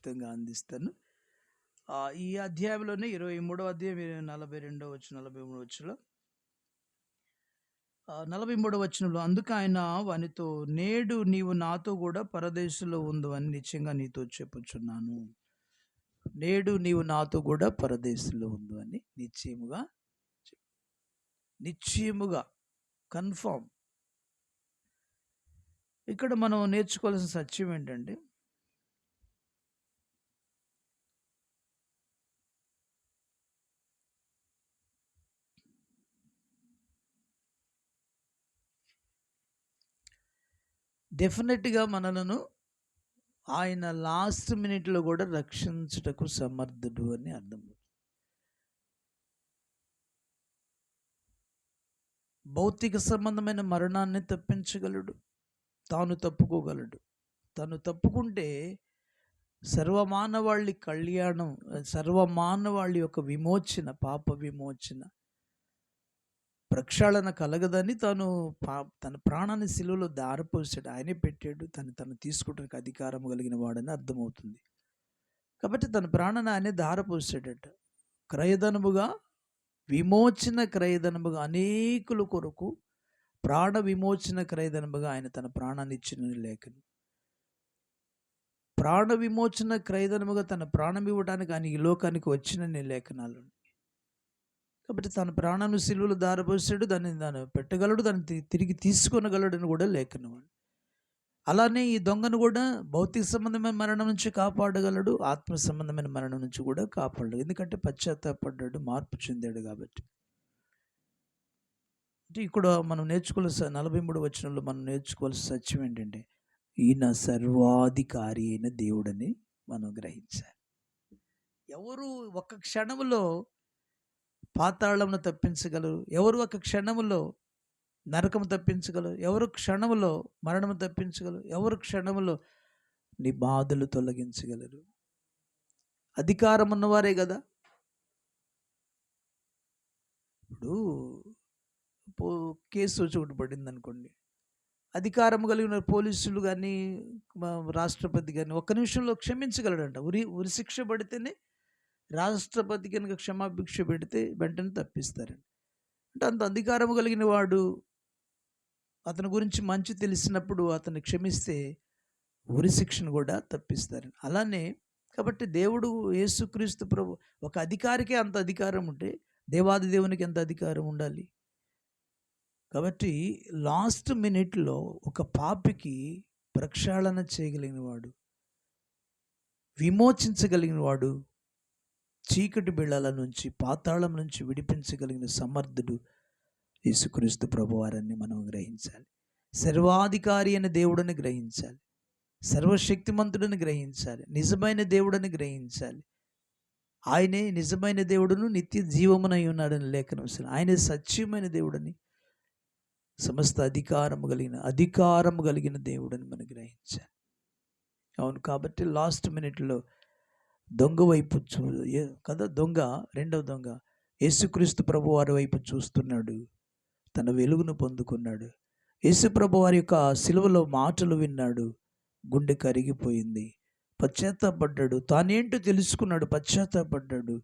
క్లుప్తంగా అందిస్తాను. ఈ అధ్యాయంలోనే ఇరవై మూడవ అధ్యాయం నలభై రెండవ వచ్చిన నలభై మూడవ వచ్చిన నలభై మూడవ వచనంలో అందుకు ఆయన వానితో నేడు నీవు నాతో కూడా పరదేశంలో ఉందు అని నిశ్చయంగా నీతో చెప్పుచున్నాను. నేడు నీవు నాతో కూడా పరదేశంలో ఉందు అని నిశ్చయముగా నిశ్చయముగా కన్ఫామ్. ఇక్కడ మనం నేర్చుకోవాల్సిన సత్యం ఏంటంటే డెఫినెట్గా మనలను ఆయన లాస్ట్ మినిట్లో కూడా రక్షించుటకు సమర్థుడు అని అర్థం. భౌతిక సంబంధమైన మరణాన్ని తప్పించగలడు. తాను తప్పుకోగలడు. తాను తప్పుకుంటే సర్వమానవాళి కళ్యాణం సర్వమానవాళి యొక్క విమోచన పాప విమోచన ప్రక్షాళన కలగదని తాను పా తన ప్రాణాన్ని శిలువలో దారపోసాడు. ఆయనే పెట్టాడు. తను తను తీసుకోవడానికి అధికారం కలిగిన వాడని అర్థమవుతుంది. కాబట్టి తన ప్రాణాన్ని ఆయనే దారపోసాడట. క్రయధనముగా విమోచన క్రయధనముగా అనేకుల కొరకు ప్రాణ విమోచన క్రయధనముగా ఆయన తన ప్రాణాన్ని ఇచ్చిన లేఖను. ప్రాణ విమోచన క్రయధనముగా తన ప్రాణం ఇవ్వడానికి ఆయన ఈ లోకానికి వచ్చిన లేఖనాలు. కాబట్టి తన ప్రాణాన్ని సిలువలు దారపోసాడు దాన్ని దాన్ని పెట్టగలడు దాన్ని తిరిగి తిరిగి అని కూడా లేఖనం అలానే ఈ దొంగను కూడా భౌతిక సంబంధమైన మరణం నుంచి కాపాడగలడు ఆత్మ సంబంధమైన మరణం నుంచి కూడా కాపాడడు. ఎందుకంటే పశ్చాత్తాపడ్డాడు మార్పు చెందాడు కాబట్టి. అంటే ఇక్కడ మనం నేర్చుకోవాల్సిన నలభై మూడు వచనంలో మనం నేర్చుకోవాల్సిన సత్యం ఏంటంటే ఈయన సర్వాధికారి అయిన దేవుడని మనం గ్రహించాలి. ఎవరు ఒక క్షణంలో పాతాళమును తప్పించగలరు. ఎవరు ఒక క్షణములో నరకము తప్పించగలరు? ఎవరు క్షణములో మరణము తప్పించగలరు? ఎవరు క్షణములో నీ బాధలు తొలగించగలరు? అధికారం ఉన్నవారే కదా ఇప్పుడు కేసు వచ్చి ఒకటి పడింది అనుకోండి అధికారం కలిగిన పోలీసులు కానీ రాష్ట్రపతి కానీ ఒక్క నిమిషంలో క్షమించగలడంట. ఉరి ఉరి శిక్ష పడితేనే రాష్ట్రపతి కనుక క్షమాభిక్ష పెడితే వెంటనే తప్పిస్తారండి. అంటే అంత అధికారం కలిగిన వాడు అతని గురించి మంచి తెలిసినప్పుడు అతన్ని క్షమిస్తే ఉరి శిక్షను కూడా తప్పిస్తారని అలానే కాబట్టి దేవుడు యేసుక్రీస్తు ప్రభు ఒక అధికారికే అంత అధికారం ఉంటే దేవాది దేవునికి ఎంత అధికారం ఉండాలి? కాబట్టి లాస్ట్ మినిట్లో ఒక పాపికి ప్రక్షాళన చేయగలిగిన వాడు విమోచించగలిగిన వాడు చీకటి బిళ్ళల నుంచి పాతాళం నుంచి విడిపించగలిగిన సమర్థుడు యేసుక్రీస్తు ప్రభువారని మనం గ్రహించాలి. సర్వాధికారి అయిన దేవుడని గ్రహించాలి. సర్వశక్తిమంతుడని గ్రహించాలి. నిజమైన దేవుడని గ్రహించాలి. ఆయనే నిజమైన దేవుడును నిత్య జీవమునై ఉన్నాడని లేఖనం అసలు ఆయనే సత్యమైన దేవుడని సమస్త అధికారము కలిగిన అధికారము కలిగిన దేవుడని మనం గ్రహించాలి. అవును కాబట్టి లాస్ట్ మినిట్లో దొంగ వైపు చూ కదా దొంగ రెండవ దొంగ. యేసుక్రీస్తు ప్రభు వారి వైపు చూస్తున్నాడు. తన వెలుగును పొందుకున్నాడు. యేసు ప్రభు వారి యొక్క సిలువలో మాటలు విన్నాడు. గుండె కరిగిపోయింది. పశ్చాత్తాపడ్డాడు. తానేంటో తెలుసుకున్నాడు. పశ్చాత్తాపడ్డాడు.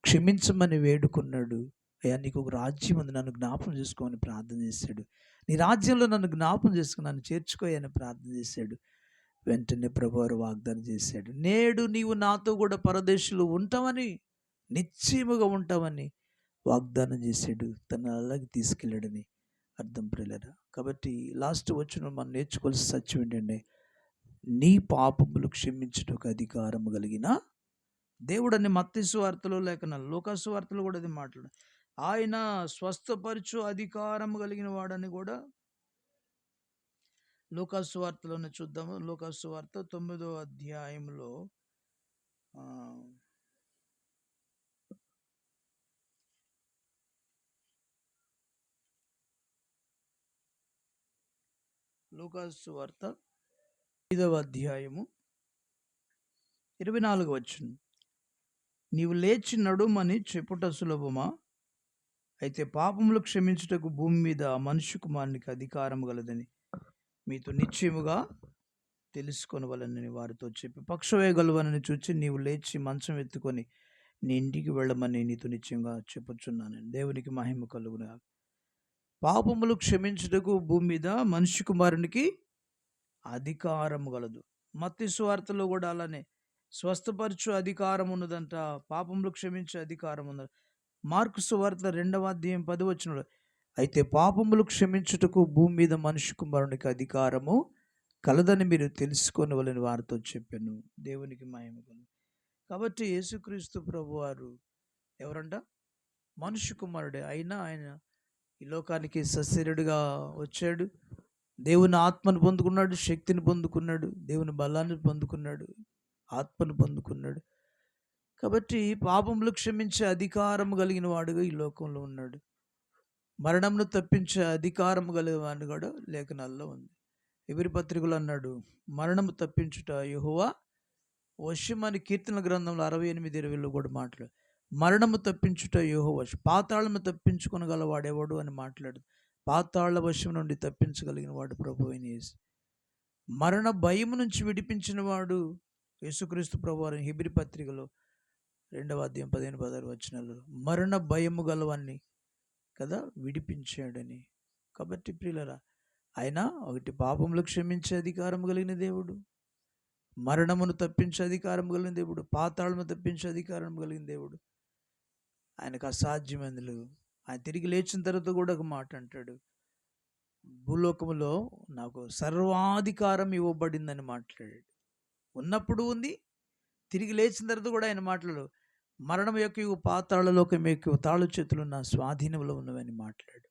క్షమించమని వేడుకున్నాడు. అయ్యా నీకు ఒక రాజ్యం ఉంది. నన్ను జ్ఞాపం చేసుకోమని ప్రార్థన చేశాడు. నీ రాజ్యంలో నన్ను జ్ఞాపం చేసుకుని నన్ను చేర్చుకోయని ప్రార్థన చేశాడు. వెంటనే ప్రభువారు వాగ్దానం చేశాడు. నేడు నీవు నాతో కూడా పరదేశులు ఉంటావని నిశ్చయముగా ఉంటావని వాగ్దానం చేశాడు. తన అలాగే తీసుకెళ్ళాడని అర్థం ప్రియులరా కాబట్టి లాస్ట్ వచ్చిన మనం నేర్చుకోవాల్సిన సత్యం ఏంటంటే నీ పాపములు క్షమించుటకు అధికారం కలిగిన దేవుడని మత్తిసు వార్తలో లేక లోకాసు వార్తలో కూడా అది మాట్లాడు. ఆయన స్వస్థపరచు అధికారం కలిగిన వాడని కూడా లూకాసు వార్తలోనే చూద్దాము. లోకాసు వార్త తొమ్మిదో అధ్యాయంలో లూకాసు వార్త ఐదవ అధ్యాయము ఇరవై నాలుగు వచ్చును నీవు లేచి నడుమని చెప్పుట సులభమా? అయితే పాపములు క్షమించుటకు భూమి మీద మనుషు కుమారునికి అధికారం గలదని. మీతో నిశ్చయముగా తెలుసుకొనవలనని వారితో చెప్పి పక్షవేయగలవనని చూచి నీవు లేచి మంచం ఎత్తుకొని నీ ఇంటికి వెళ్ళమని నీతో నిత్యంగా చెప్పుచున్నాను దేవునికి మహిమ కలుగునా పాపములు క్షమించుటకు భూమి మీద మనిషి కుమారునికి అధికారం గలదు. మత్తి సువార్తలో కూడా అలానే స్వస్థపరచు అధికారం ఉన్నదంట పాపములు క్షమించే అధికారం ఉన్నది. మార్కు సువార్త రెండవ అధ్యాయం పది వచ్చిన అయితే పాపములు క్షమించుటకు భూమి మీద మనిషి కుమారునికి అధికారము కలదని మీరు తెలుసుకొని వలని వారితో చెప్పాను. దేవునికి మాయమగలు కాబట్టి యేసుక్రీస్తు ప్రభు వారు ఎవరంట? మనుషు కుమారుడే. అయినా ఆయన ఈ లోకానికి సశరీరుడిగా వచ్చాడు. దేవుని ఆత్మను పొందుకున్నాడు శక్తిని పొందుకున్నాడు దేవుని బలాన్ని పొందుకున్నాడు ఆత్మను పొందుకున్నాడు. కాబట్టి పాపములు క్షమించే అధికారం కలిగిన వాడుగా ఈ లోకంలో ఉన్నాడు. మరణంను తప్పించే అధికారం కలిగిన కూడా లేఖనాల్లో ఉంది. ఎవరి పత్రికలు అన్నాడు మరణము తప్పించుట యహువా వశ్యమని కీర్తన గ్రంథంలో అరవై ఎనిమిది ఇరవైలో కూడా మాట్లాడు మరణము తప్పించుట యోహో వశం పాతాళము తప్పించుకొనగల వాడేవాడు అని మాట్లాడు పాతాళ వశం నుండి తప్పించగలిగిన వాడు ప్రభు అయిన మరణ భయం నుంచి విడిపించిన వాడు యేసుక్రీస్తు ప్రభువారి హిబిరి పత్రికలో రెండవ అధ్యాయం పదిహేను పదహారు వచ్చినాలు మరణ భయము గలవాన్ని కదా! విడిపించాడని. కాబట్టి ప్రియులరా ఆయన ఒకటి పాపములు క్షమించే అధికారం కలిగిన దేవుడు మరణమును తప్పించే అధికారం కలిగిన దేవుడు పాతాళము తప్పించే అధికారం కలిగిన దేవుడు ఆయనకు అసాధ్యమందులు ఆయన తిరిగి లేచిన తర్వాత కూడా ఒక మాట అంటాడు. భూలోకములో నాకు సర్వాధికారం ఇవ్వబడిందని మాట్లాడాడు. ఉన్నప్పుడు ఉంది తిరిగి లేచిన తర్వాత కూడా ఆయన మాట్లాడు మరణం యొక్క ఇవి పాతాళలోకం యొక్క తాళు చేతులు నా స్వాధీనంలో ఉన్నవని మాట్లాడు.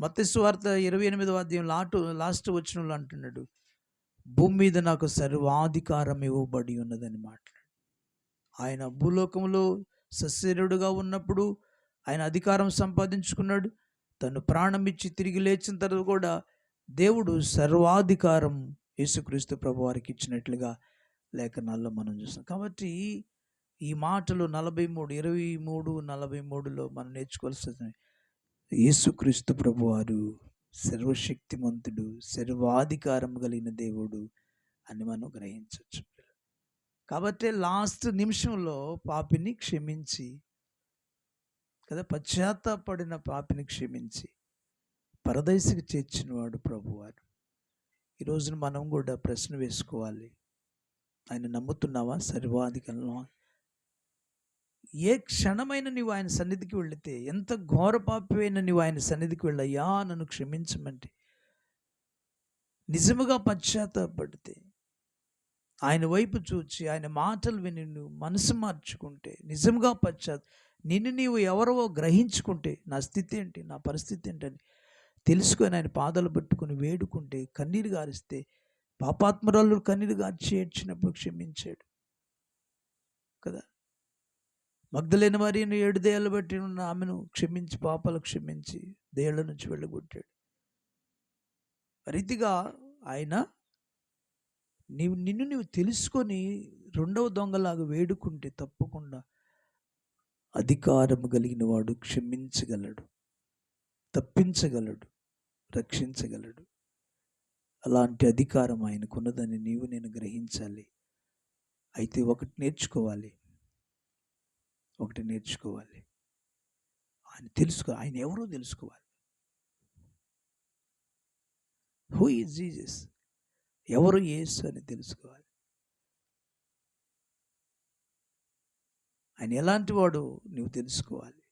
మత్స్వార్త ఇరవై ఎనిమిదవ అధ్యాయం లాటు లాస్ట్ వచ్చిన అంటున్నాడు భూమి మీద నాకు సర్వాధికారం ఇవ్వబడి ఉన్నదని మాట్లాడు. ఆయన భూలోకంలో సశరీరుడుగా ఉన్నప్పుడు ఆయన అధికారం సంపాదించుకున్నాడు. తను ప్రాణం ఇచ్చి తిరిగి లేచిన తర్వాత కూడా దేవుడు సర్వాధికారం యేసుక్రీస్తు ప్రభు వారికి ఇచ్చినట్లుగా లేఖనాల్లో మనం చూస్తాం. కాబట్టి ఈ మాటలు నలభై మూడు ఇరవై మూడు నలభై మూడులో మనం నేర్చుకోవాల్సిన యేసుక్రీస్తు ప్రభు వారు సర్వశక్తిమంతుడు సర్వాధికారం కలిగిన దేవుడు అని మనం గ్రహించవచ్చు. కాబట్టి లాస్ట్ నిమిషంలో పాపిని క్షమించి కదా పశ్చాత్తాపడిన పాపిని క్షమించి పరదైసికి చేర్చినవాడు ప్రభువారు. ఈరోజున మనం కూడా ప్రశ్న వేసుకోవాలి. ఆయన నమ్ముతున్నావా? సర్వాధికంలో ఏ క్షణమైన నీవు ఆయన సన్నిధికి వెళితే ఎంత ఘోరపాపమైన నీవు ఆయన సన్నిధికి వెళ్ళయ్యా నన్ను క్షమించమంటే. నిజముగా పశ్చాత్తాపడితే ఆయన వైపు చూచి ఆయన మాటలు విని నువ్వు మనసు మార్చుకుంటే నిజంగా పశ్చాత్ నిన్ను నీవు ఎవరో గ్రహించుకుంటే నా స్థితి ఏంటి నా పరిస్థితి ఏంటని తెలుసుకొని ఆయన పాదాలు పట్టుకుని వేడుకుంటే కన్నీరు గారిస్తే పాపాత్మరాలు కన్నీరు గార్చి ఏడ్చినప్పుడు క్షమించాడు. కదా? మగ్ధలేని మరి ఏడు దేయాలు బట్టి ఉన్న ఆమెను క్షమించి పాపలు క్షమించి దేళ్ళ నుంచి వెళ్ళగొట్టాడు. రీతిగా ఆయన నీవు నిన్ను నీవు తెలుసుకొని రెండవ దొంగలాగా వేడుకుంటే తప్పకుండా అధికారం కలిగిన వాడు క్షమించగలడు తప్పించగలడు రక్షించగలడు. అలాంటి అధికారం ఆయనకున్నదని నీవు నేను గ్రహించాలి. అయితే ఒకటి నేర్చుకోవాలి. ఒకటి నేర్చుకోవాలి. ఆయన తెలుసుకో ఆయన ఎవరో తెలుసుకోవాలి. హూ ఈజ్ జీజస్ ఎవరు యేసు అని తెలుసుకోవాలి. ఆయన ఎలాంటి వాడు నువ్వు తెలుసుకోవాలి.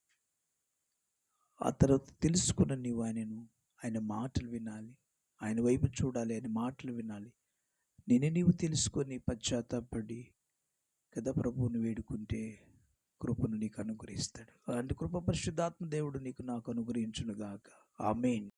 ఆ తర్వాత తెలుసుకున్న నీవు ఆయనను ఆయన మాటలు వినాలి. ఆయన వైపు చూడాలి ఆయన మాటలు వినాలి. నేను నీవు తెలుసుకొని పశ్చాత్తాపడి కదా ప్రభువుని వేడుకుంటే కృపను నీకు అనుగ్రహిస్తాడు. అలాంటి కృప పరిశుద్ధాత్మ దేవుడు నీకు నాకు అనుగ్రహించునుగాక. ఆమెన్.